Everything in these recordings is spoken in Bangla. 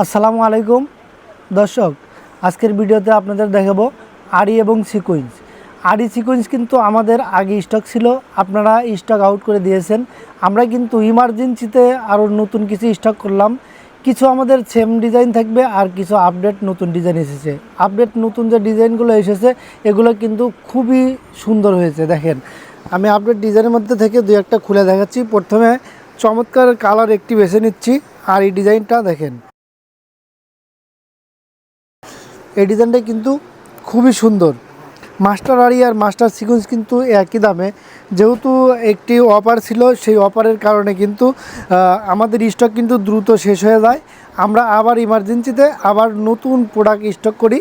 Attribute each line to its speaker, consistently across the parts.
Speaker 1: আসসালামু আলাইকুম। দর্শক, আজকের ভিডিওতে আপনাদের দেখাবো আড়ি এবং সিকুইন্স। আড়ি, সিকুইন্স কিন্তু আমাদের আগে স্টক ছিল, আপনারা স্টক আউট করে দিয়েছেন। আমরা কিন্তু ইমার্জেন্সিতে আরও নতুন কিছু স্টক করলাম। কিছু আমাদের সেম ডিজাইন থাকবে আর কিছু আপডেট নতুন ডিজাইন এসেছে। আপডেট নতুন যে ডিজাইনগুলো এসেছে, এগুলো কিন্তু খুবই সুন্দর হয়েছে, দেখেন। আমি আপডেট ডিজাইনের মধ্যে থেকে দুই একটা খুলে দেখাচ্ছি। প্রথমে চমৎকার কালার একটি বেছে নিচ্ছি। আর এই ডিজাইনটা দেখেন। এই ডিজাইনটা কিন্তু খুবই সুন্দর। মাস্টার আড়ি আর মাস্টার সিকুয়েন্স কিন্তু একই দামে। যেহেতু একটি অফার ছিল, সেই অফারের কারণে কিন্তু আমাদের স্টক কিন্তু দ্রুত শেষ হয়ে যায়। আমরা আবার ইমার্জেন্সিতে আবার নতুন প্রোডাক্ট স্টক করি।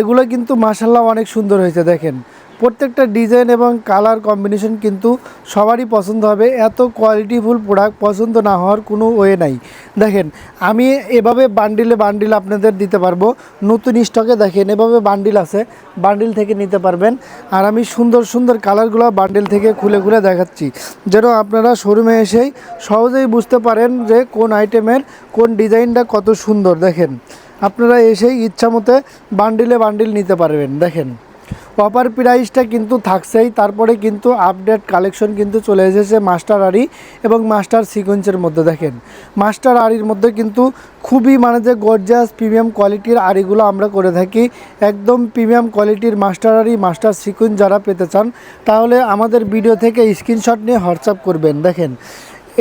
Speaker 1: এগুলো কিন্তু মাসাল্লাহ অনেক সুন্দর হয়েছে, দেখেন। প্রত্যেকটা ডিজাইন এবং কালার কম্বিনেশন কিন্তু সবারই পছন্দ হবে। এত কোয়ালিটিফুল প্রোডাক্ট পছন্দ না হওয়ার কোনো ওয়ে নাই। দেখেন, আমি এভাবে বান্ডিলে বান্ডিল আপনাদের দিতে পারব। নতুন স্টকে দেখেন, এভাবে বান্ডিল আছে। বান্ডিল থেকে নিতে পারবেন। আর আমি সুন্দর সুন্দর কালারগুলো বান্ডিল থেকে খুলে খুলে দেখাচ্ছি। যেন আপনারা শোরুমে এসেই সহজেই বুঝতে পারেন যে কোন আইটেমের কোন ডিজাইনটা কত সুন্দর। দেখেন, আপনারা এসেই ইচ্ছা মতে বান্ডিলে বান্ডিল নিতে পারবেন। দেখেন। অফার প্রাইসটা কিন্তু থাকছেই, তারপরে কিন্তু আপডেট কালেকশন কিন্তু চলে এসেছে মাস্টার আড়ি এবং মাস্টার সিকোয়েন্সের মধ্যে দেখেন। মাস্টার আড়ির মধ্যে কিন্তু খুবই মানে যে গর্জাস প্রিমিয়াম কোয়ালিটির আড়িগুলো আমরা করে থাকি, একদম প্রিমিয়াম কোয়ালিটির মাস্টার আড়ি মাস্টার সিকোয়েন্স যারা পেতে চান, তাহলে আমাদের ভিডিও থেকে স্ক্রিনশট নিয়ে হোয়াটসঅ্যাপ করবেন, দেখেন।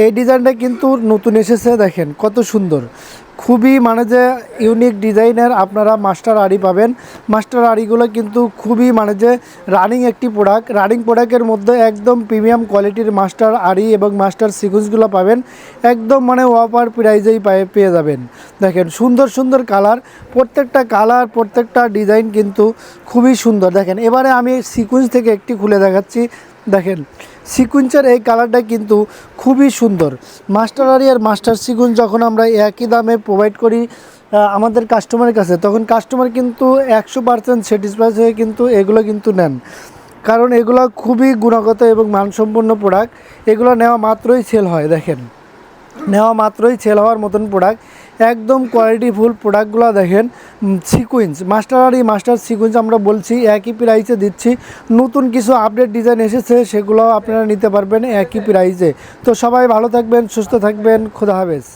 Speaker 1: এই ডিজাইনটা কিন্তু নতুন এসেছে, দেখেন কত সুন্দর। খুবই মানে যে ইউনিক ডিজাইনের আপনারা মাস্টার আড়ি পাবেন। মাস্টার আড়িগুলো কিন্তু খুবই মানে যে রানিং একটি প্রোডাক্ট রানিং প্রোডাক্টের মধ্যে একদম প্রিমিয়াম কোয়ালিটির মাস্টার আড়ি এবং মাস্টার সিকুয়েন্সগুলো পাবেন। একদম মানে অফার প্রাইজেই পায়ে যাবেন। দেখেন সুন্দর সুন্দর কালার প্রত্যেকটা কালার প্রত্যেকটা ডিজাইন কিন্তু খুবই সুন্দর। দেখেন, এবারে আমি সিকুয়েন্স থেকে একটি খুলে দেখাচ্ছি। দেখেন, সিকুয়েন্সের এই কালারটা কিন্তু খুবই সুন্দর। মাস্টার আরি আর মাস্টার সিকুয়েন্স যখন আমরা একই দামে প্রোভাইড করি আমাদের কাস্টমারের কাছে, তখন কাস্টমার কিন্তু একশো পার্সেন্ট স্যাটিসফাইড হয়ে কিন্তু এগুলো কিন্তু নেন। কারণ এগুলো খুবই গুণগত এবং মানসম্পন্ন প্রোডাক্ট এগুলো নেওয়া মাত্রই সেল হয়, দেখেন। নেওয়া মাত্রই সেল হওয়ার মতন প্রোডাক্ট একদম কোয়ালিটিফুল প্রোডাক্টগুলো দেখেন সিকুইন্স মাস্টার আর এই মাস্টার সিকুইন্স আমরা বলছি, একই প্রাইসে দিচ্ছি। নতুন কিছু আপডেট ডিজাইন এসেছে, সেগুলো আপনারা নিতে পারবেন একই প্রাইসে তো সবাই ভালো থাকবেন, সুস্থ থাকবেন, খোদা হাফেজ।